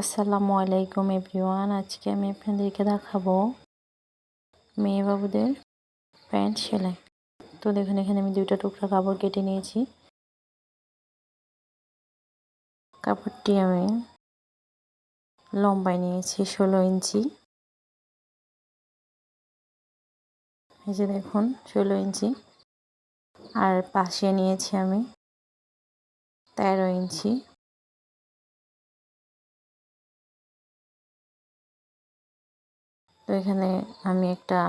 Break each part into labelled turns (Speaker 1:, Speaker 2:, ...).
Speaker 1: আসসালামু আলাইকুম এভরিওয়ান। আজকে আমি আপনাদেরকে দেখাবো মেয়ে বাবুদের প্যান্ট সেলাই। তো দেখুন, এখানে আমি দুইটা টুকরা কাপড় কেটে নিয়েছি। কাপড়টি আমি লম্বায় নিয়েছি, ষোলো ইঞ্চি। এই যে দেখুন, ষোলো ইঞ্চি। আর পাশে নিয়েছি আমি তেরো ইঞ্চি। তো এখানে আমি একটা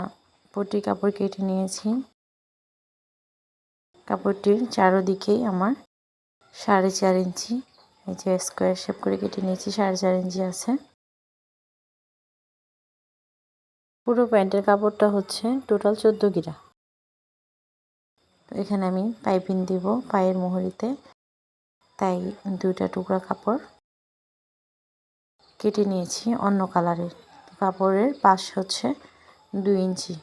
Speaker 1: পটি কাপড় কেটে নিয়েছি। কাপড়টির চারোদিকেই আমার সাড়ে চার ইঞ্চি, এই যে স্কোয়ার শেপ করে কেটে নিয়েছি, সাড়ে চার ইঞ্চি আছে। পুরো প্যান্টের কাপড়টা হচ্ছে টোটাল চোদ্দ গিরা। তো এখানে আমি পাইপিং দিব পায়ের মোহরিতে, তাই দুইটা টুকরা কাপড় কেটে নিয়েছি অন্য কালারের। কাপড়ের পাশ হচ্ছে দুই ইঞ্চি।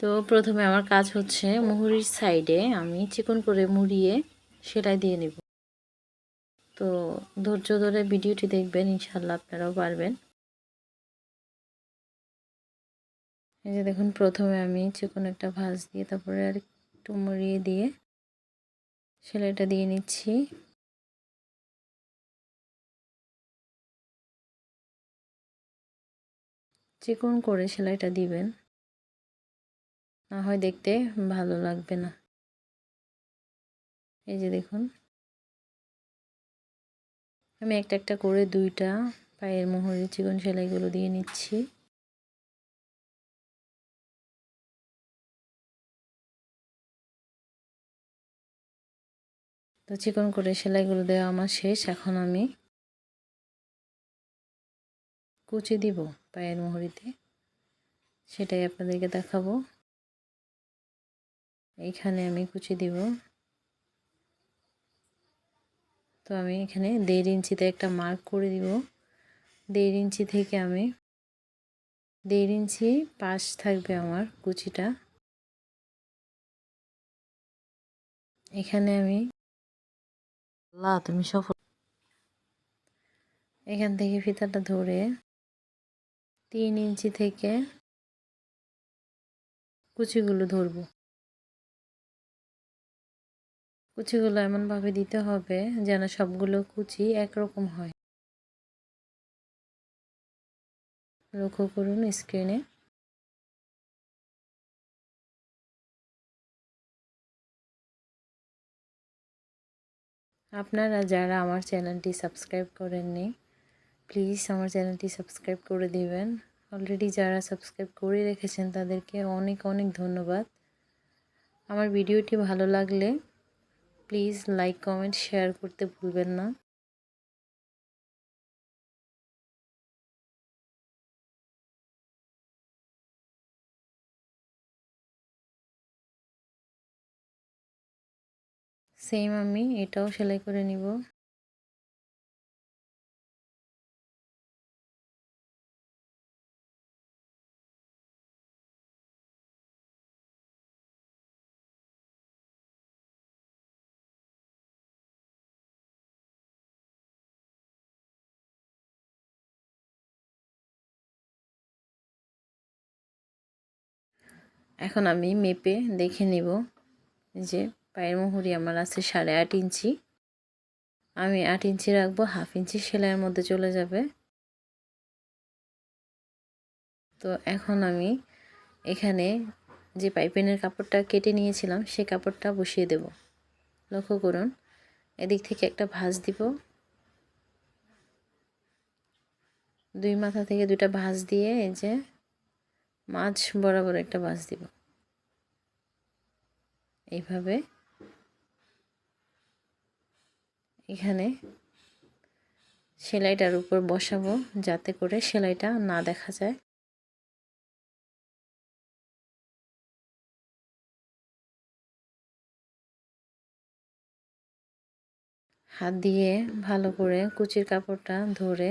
Speaker 1: তো প্রথমে আমার কাজ হচ্ছে মুহুরির সাইডে আমি চিকন করে মুড়িয়ে সেলাই দিয়ে নেব। তো ধৈর্য ধরে ভিডিওটি দেখবেন ইনশাল্লাহ আপনারাও পারবেন। এই যে দেখুন, প্রথমে আমি চিকন একটা ভাঁজ দিয়ে তারপরে আর একটু মুড়িয়ে দিয়ে সেলাইটা দিয়ে নিচ্ছি। চিকন করে সেলাইটা দিবেন। না হয় দেখতে ভালো লাগবে না। এই যে দেখুন। আমি একটা একটা করে দুইটা পায়ের মোহরে চিকন সেলাইগুলো দিয়ে নিচ্ছি। তো চিকন করে সেলাইগুলো দেওয়া আমার শেষ। এখন আমি কুচি দিব। পায়ের মোহরিতে। সেটাই আপনাদেরকে দেখাবো। এইখানে আমি কুচি দিব। তো আমি এখানে দেড় ইঞ্চিতে একটা মার্ক করে দিব। দেড় ইঞ্চি থেকে আমি দেড় ইঞ্চি পাশ থাকবে আমার কুচিটা। এখানে আমি তুমি সফল। এখান থেকে ফিতাটা ধরে তিন ইঞ্চি থেকে কুচিগুলো ধরবো। কুচিগুলো এমনভাবে দিতে হবে যেন সবগুলো কুচি একরকম হয়। লক্ষ্য করুন স্ক্রিনে। আপনারা যারা আমার চ্যানেলটি সাবস্ক্রাইব করেননি প্লিজ আমার চ্যানেলটি সাবস্ক্রাইব করে দিবেন। অলরেডি যারা সাবস্ক্রাইব করে রেখেছেন তাদেরকে অনেক অনেক ধন্যবাদ। আমার ভিডিওটি ভালো লাগলে প্লিজ লাইক, কমেন্ট, শেয়ার করতে ভুলবেন না। সেম আমি, এটাও সেলাই করে নিব। এখন আমি মেপে দেখে নিব। যে পায়ের মুহুরি আমার আছে সাড়ে আট ইঞ্চি। আমি আট ইঞ্চি রাখব, হাফ ইঞ্চি সেলাইয়ের মধ্যে চলে যাবে। তো এখন আমি এখানে যে পাইপিনের কাপড়টা কেটে নিয়েছিলাম, সে কাপড়টা বসিয়ে দেব। লক্ষ্য করুন, এদিক থেকে একটা ভাঁজ দিব। দুই মাথা থেকে দুটা ভাঁজ দিয়ে এই যে মাছ বরাবর একটা ভাঁজ দিব। এইভাবে এখানে সেলাইটার উপর বসাবো যাতে করে সেলাইটা না দেখা যায়। হাত দিয়ে ভালো করে কুচির কাপড়টা ধরে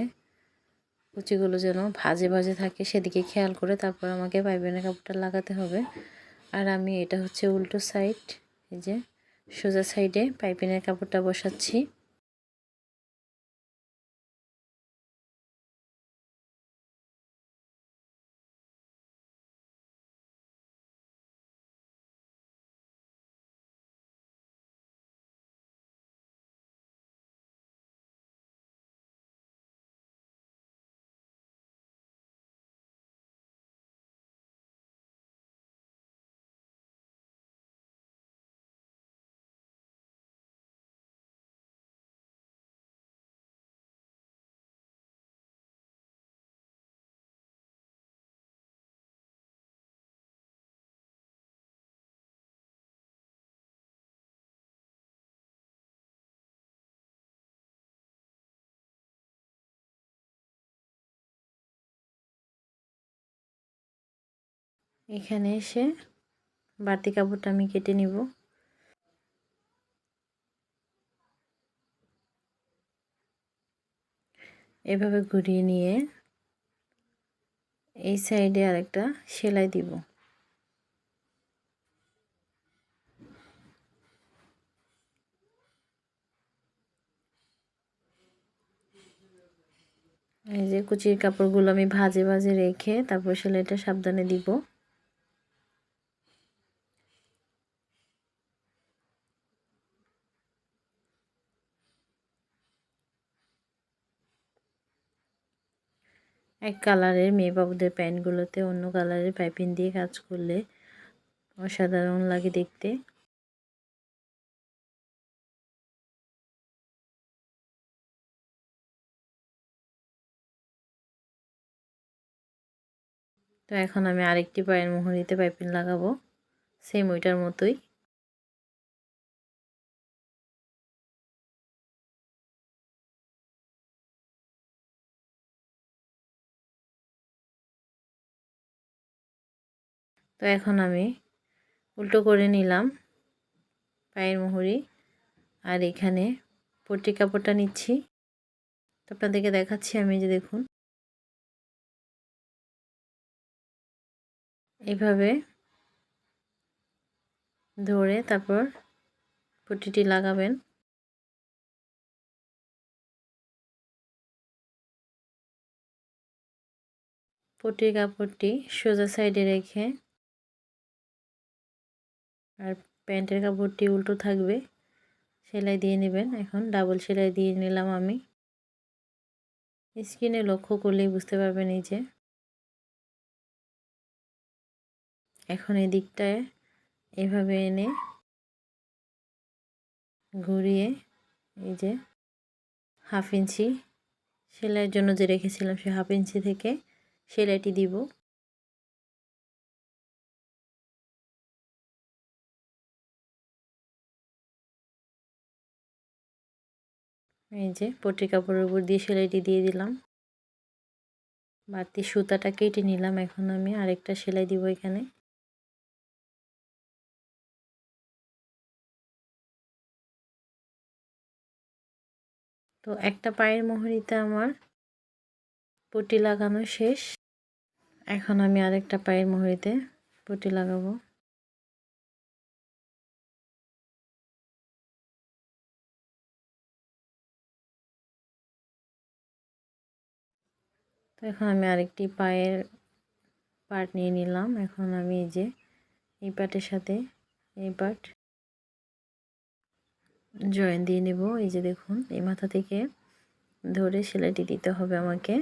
Speaker 1: কুচিগুলো যেন ভাজে ভাজে থাকে, সেদিকে খেয়াল করে তারপর আমাকে পাইবেনের কাপড়টা লাগাতে হবে। আর আমি এটা হচ্ছে উল্টো সাইড এই যে সোজা সাইডে পাইপিনের কাপড়টা বসাচ্ছি। এখানে এসে বাড়তি কাপড়টা আমি কেটে নিব। এভাবে ঘুরিয়ে নিয়ে এই সাইডে আরেকটা সেলাই দিব। এই যে কুচির কাপড়গুলো আমি ভাজে ভাজে রেখে তারপর সেলাইটা সাবধানে দিব। এক কালারের মেয়ে বাবুদের প্যান্টগুলোতে অন্য কালারের পাইপিং দিয়ে কাজ করলে অসাধারণ লাগে দেখতে। তো এখন আমি আরেকটি পায়ের মোহরিতে পাইপিং লাগাবো। সেম ওইটার মতোই। তো এখন আমি উল্টো করে নিলাম পায়ের মোহরি আর এখানে পট্টি কাপড়টা নিচ্ছি। তো আপনাদেরকে দেখাচ্ছি আমি যে দেখুন। এইভাবে ধরে তারপর পট্টিটি লাগাবেন। পট্টির কাপড়টি সোজা সাইডে রেখে আর প্যান্টের কাপড়টি উল্টো থাকবে। সেলাই দিয়ে নেবেন। এখন ডাবল সেলাই দিয়ে নিলাম আমি। স্ক্রিনে লক্ষ্য করলেই বুঝতে পারবেন এই যে। এখন এই দিকটায় এভাবে এনে ঘুরিয়ে এই যে হাফ ইঞ্চি সেলাইয়ের জন্য যে রেখেছিলাম সে হাফ ইঞ্চি থেকে সেলাইটি দিব। এই যে পট্টি কাপড়ের উপর দিয়ে সেলাইটি দিয়ে দিলাম। বাড়তি সুতাটা কেটে নিলাম এখন আমি, আরেকটা সেলাই দিব এখানে। তো একটা পায়ের মোহরিতে আমার পট্টি লাগানো শেষ। এখন আমি আরেকটা পায়ের মোহরিতে পটি লাগাবো। তো এখন আমি আরেকটি পায়ের পার্ট নিয়ে নিলাম। এখন আমি এই যে এই পার্টের সাথে এই পার্ট জয়েন দিয়ে নেব। এই যে দেখুন, এই মাথা থেকে ধরে সেলাইটি দিতে হবে আমাকে।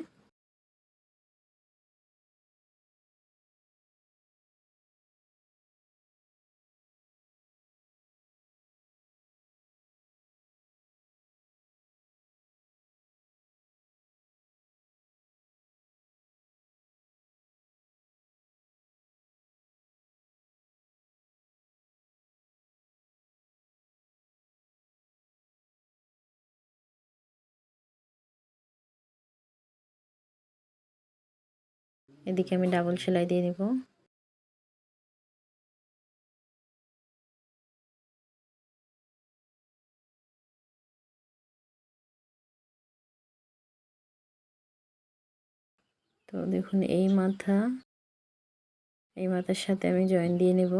Speaker 1: এদিকে আমি ডাবল সেলাই দিয়ে নেব তো দেখুন, এই মাথা, এই মাথার সাথে আমি জয়েন দিয়ে নেব।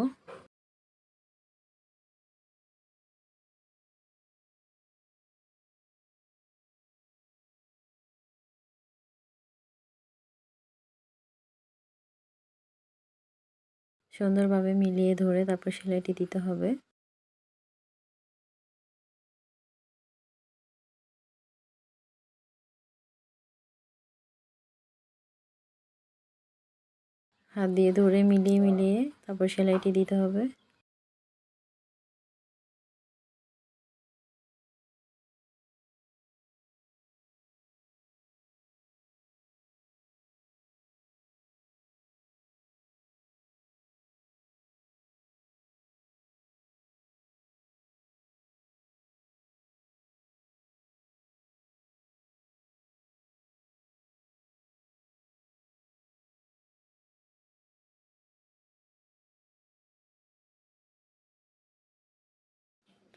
Speaker 1: সুন্দরভাবে মিলিয়ে ধরে তারপর সেলাইটি দিতে হবে। হাত দিয়ে ধরে মিলিয়ে মিলিয়ে তারপর সেলাইটি দিতে হবে।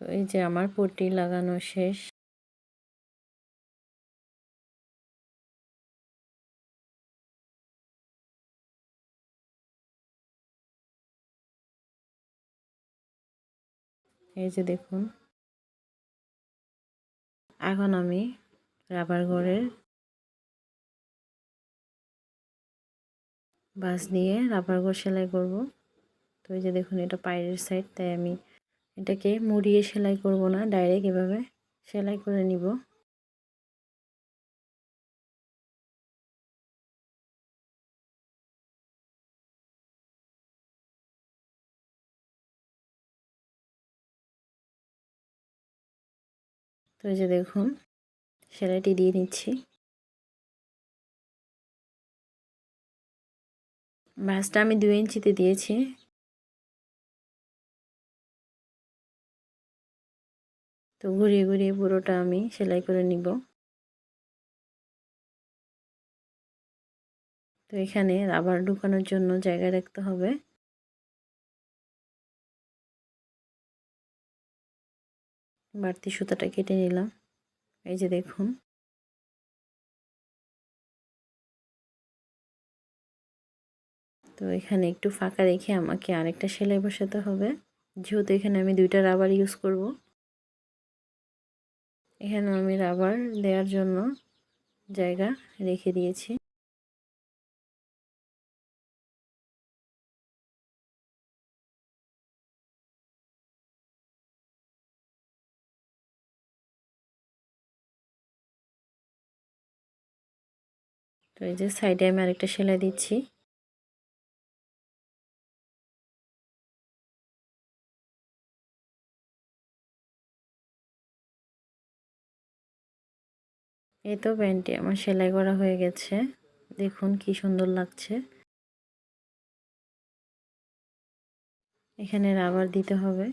Speaker 1: তো এই যে আমার পট্টি লাগানো শেষ। এই যে দেখুন। এখন আমি রাবার ঘরের বাস দিয়ে রাবার ঘর সেলাই করব। তো এই যে দেখুন, এটা পায়ের সাইড তাই আমি এটাকে মুড়িয়ে সেলাই করব না, ডাইরেক্ট এভাবে সেলাই করে নিব। তো যে দেখুন, সেলাইটি দিয়ে নিচ্ছি। ভাঁজটা আমি দুই ইঞ্চিতে দিয়েছি। তো ঘুরিয়ে ঘুরিয়ে পুরোটা আমি সেলাই করে নিব। তো এখানে রাবার ঢুকানোর জন্য জায়গা রাখতে হবে। বাড়তি সুতাটা কেটে নিলাম। এই যে দেখুন। তো এখানে একটু ফাঁকা রেখে আমাকে আরেকটা সেলাই বসাতে হবে। যেহেতু এখানে আমি দুইটা রাবার ইউজ করব। এখানে আমি রাবার দেওয়ার জন্য জায়গা রেখে দিয়েছি। তো এই যে সাইডে আমি আরেকটা সেলাই দিচ্ছি। এই তো প্যান্টটি আমার সেলাই করা হয়ে গেছে। দেখুন কি সুন্দর লাগছে। এখানে রাবার দিতে হবে।